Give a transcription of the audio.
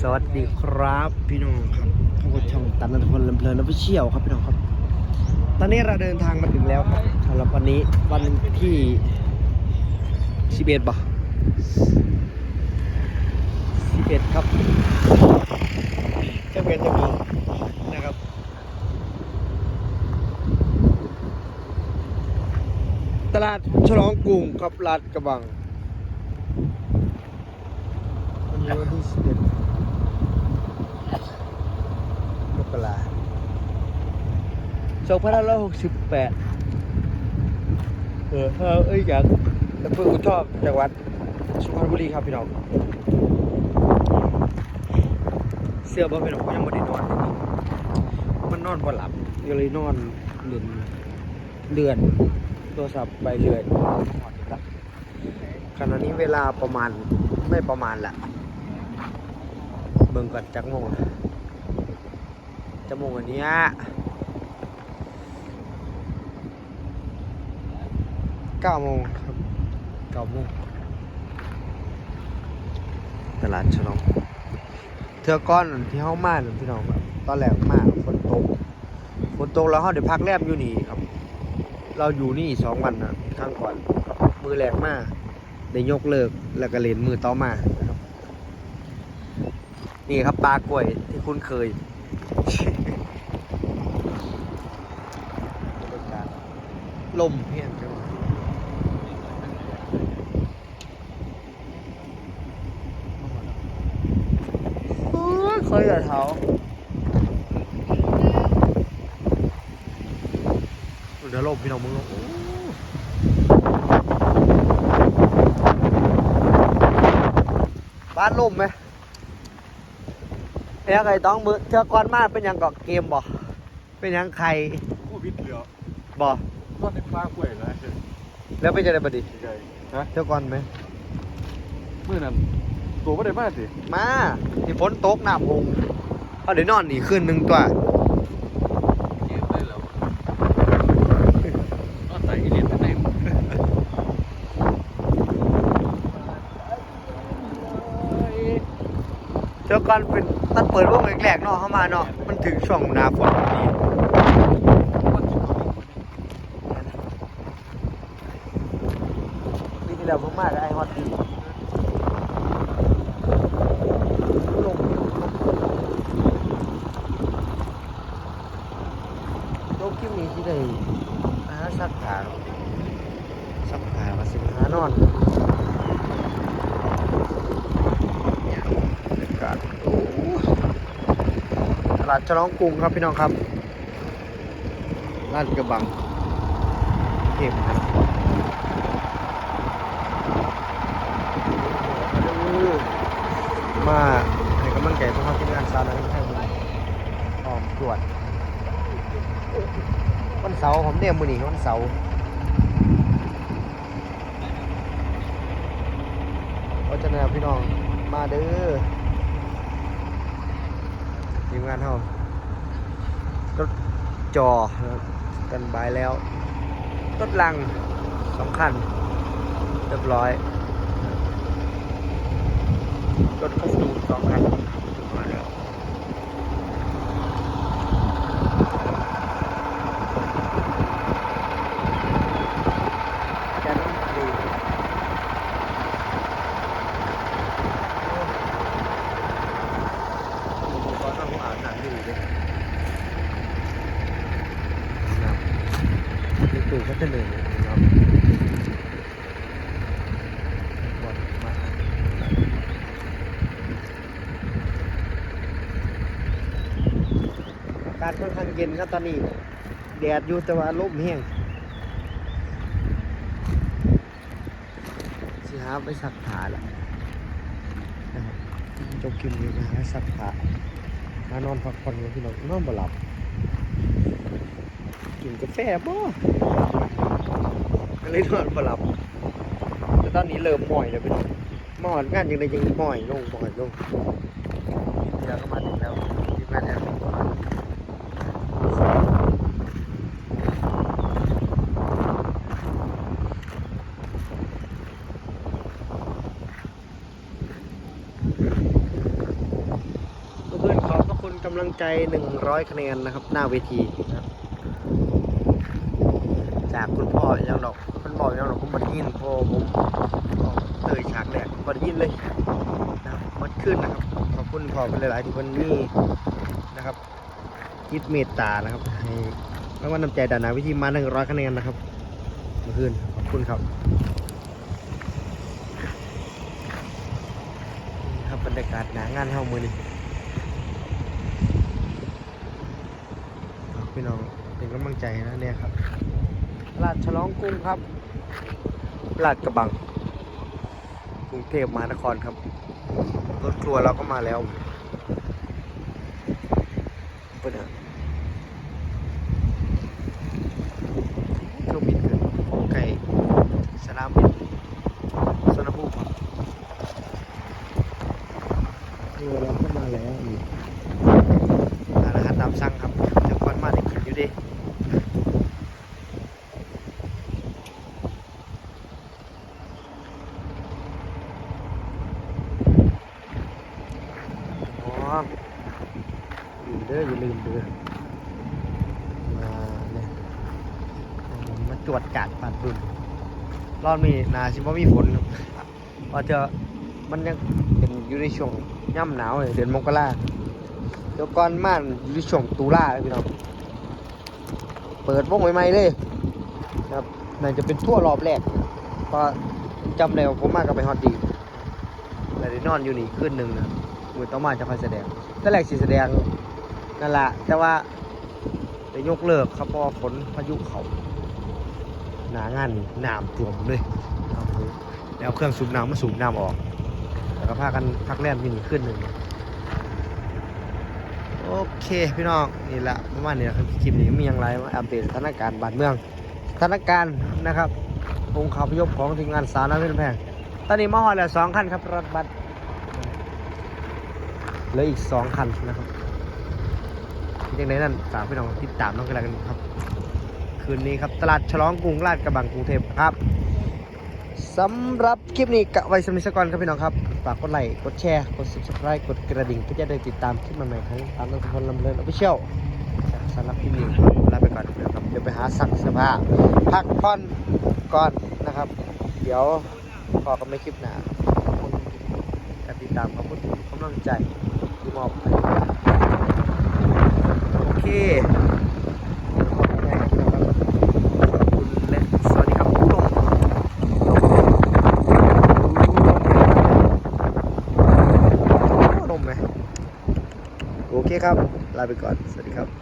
สวัสดีครับพี่น้องครับพวกบช่องตันนันทพลลำเพลินและพี่เชี่ยวครับพี่น้องครับ ตอนนี้เราเดินทางมาถึงแล้วครับสำหรับวันนี้วันที่สิบเอ็ดบ่สิบเอ็ดครับจะเป็นจะมีนะครับตลาดฉลองกรุงครับลาดกระบังวันนี้วันที่สิบเอ็ด มกราสองพันห้าร้อยหกสิบแปดเออเออเอ้ยอยากอำเภออุทอกจังหวัดสุพรรณบุรีครับพี่น้อง เสื้อบ่พี่น้องก็ยังไม่ได้นอนเลยนี่มันนอนบ่หลับก็เลยนอนเล่นเลื่อนโทรศัพท์ไปเรื่อยขณะนี้เวลาประมาณไม่ประมาณละ บิ่งก่อนจักโมงละจักโมงอันเนี้ยเก้าโมงครับเก้าโมงตลาดฉลองเทือก้อนนั่นที่เฮามานั่นพี่น้องครับตอนแรกมาฝนตกฝนตกแล้วเฮาได้พักแรมอยู่นี่ครับ เราอยู่นี่สองวันนะครั้งก่อนมือแรกมาได้ยกเลิกแล้วก็เล่นมือต่อมา นี่ครับปลากล้วยที่คุ้นเคยลมเพี้ยงจังหวะโอ้ยเคยกับเท้าเดี๋ยวลมพี่น้องมึงลงบ้านลมไหม เป็นยังไงต้องมือเธอก่อนมาเป็นหยังเกาะเกมบ่เป็นหยังใครโควิดเหลือบ่ก็ในปลากล้วยนะเฉยแล้วเป็นจะได้บดีใช่ฮะเธอก่อนไหมเมื่อนั้นตัวไม่ได้มาสิมาที่ฝนตกหน้าพงเอาเดี๋ยวนอนนี่คืนหนึ่งตัว เก็บได้แล้วก็ใส่อีเลียนไปเต็ม เธอก่อนเป็นตัดเปิดวงแรกๆเนาะเข้ามาเนาะมันถึงช่วงหนาฝนพอดีปีที่แล้วผมมากับไอ้ฮอตดีลงโลกคิวนี้ที่ได้อาสักขาสักขามาสิหานอนเนี่ยบรรยากาศโอ้ต ลาดฉลองกรุงครับพี่น้องครับลาดกระบังเก็บนะมาให้กำลังใจพวกเราทีมงานสาวน้อยให้มันออมตรวจวันเสาร์ผมเนี่ยมือหนีวันเสาร์เพราะฉะนั้นพี่น้องมาเด้อ ทีมงานเฮาก็จอกันบายแล้วรถลังสองคันเรียบร้อยรถคัสตูมสองคันมาแล้ว จะต้องดีผมก็ต้องอ่านหนังดูด้วยนะครับในตู้ ก็จะหนึ่งนะครับบอลมากาศค่อนข้างเย็นครับตอนนี้แดดอยู่แต่ว่าลมแห้งสิหาไปสักผาละจบคลิปนี้นะฮะสักผามานอนพักผ่อนกับพี่น้องนอนบ่หลับ กินกาแฟบ่ก็เลยนอนบ่หลับแต่ตอนนี้เริ่มหม่อยแล้วพี่น้องหมอนงานยังไงยังหม่อยลงหม่อยลงเดี๋ยวก็มาถึงแล้วทีมงานเนี่ยกำลังใจ 100 คะแนนนะครับ หน้าเวทีนะครับ จากคุณพ่อยังดอกคุณบอยังดอกผมบไดยินพอผมเลยฉากแรกบไดยินเลยนะครับมันขึ้นนะครับขอบคุณพ่อเป็นหลาย ๆ ที่คนนี้นะครับคิดเมตตานะครับให้รางวัลน้ำใจดานาวิธีมา100คะแนนนะครับเมื่อคืนขอบคุณครับครับบรรยากาศหนางานเฮามือนี้ฝากพี่น้องเป็นกำลังใจนะเนี่ยครับ ลาดฉลองกรุงครับลาดกระบัง กรุงเทพมหานครครับ รถทัวร์เราก็มาแล้วเปิดอะเครื่องบินขึ้นไก่สนามบินสนามภูมิครับเรือเราก็มาแล้วนี่ร้านอาหารตามสั่งครับเดี๋ยวก่อนมาได้กินอยู่ดิ อ๋อลืมเด้ออย่าลืมเด้อมาเนี่ย มาตรวจกาดปาดบุญรอบนี้นาชิบ่มีฝนครับเพราะจะมันยังเป็นอยู่ในช่วงย่ำหนาวเลยเดือนมกราเดี๋ยวก่อนม่านอยู่ในช่วงตุลาเลยพี่น้องเปิดวงใหม่ๆเลยนะครับน่าจะเป็นทั่วรอบแรกเพราะจำได้ว่าผมมากกับไปฮอตดีแล้วได้นอนอยู่นี่คืนหนึ่งนะมือต้องมาจะคอยแสดงแต่แรกสิแสดงนั่นแหละแต่ว่าได้ยกเลิกครับพราะว่าฝนพายุเขา หนางานนี่น้ำท่วมเลยแล้วเครื่องสูบน้ำมาสูบน้ำออก แล้วก็พากันพักแรมที่นี่ขึ้นหนึ่งโอเคพี่น้องนี่แหละประมาณนี้ครับคลิปนี้มีอย่างไรมาอัปเดตสถานการณ์บ้านเมืองสถานการณ์นะครับองค์ข่าวพยพของทีมงานสารน้ำเพชรแพงตอนนี้มาหอดแล้วสองคันครับรถบัสเหลืออีกสองคันนะครับยังไงนั่นฝากพี่น้องติดตามน้องกันแล้วกันครับ คืนนี้ครับ ตลาดฉลองกรุงลาดกระบังกรุงเทพครับสำหรับคลิปนี้กะไว้สมิสกรครับพี่น้องครับฝากกดไลค์กดแชร์กด subscribe กดกระดิ่งเพื่อจะได้ติดตามคลิปใหม่ๆทั้งตามน้องทุกคนลำเลินออฟฟิเชียลสำหรับคลิปนี้ลาไปก่อนนะครับเดี๋ยวไปหาสั่งเสื้อผ้าพักผ่อนก่อนนะครับ เดี๋ยวพอกันไม่คลิปหน้าขอบคุณการติดตามขอบคุณกำลังใจที่มอบให้โอเคขอบคุณและสวัสดีครับผู้ชมลมไหมโอเคครับ ลา ไปก่อน สวัสดีครับ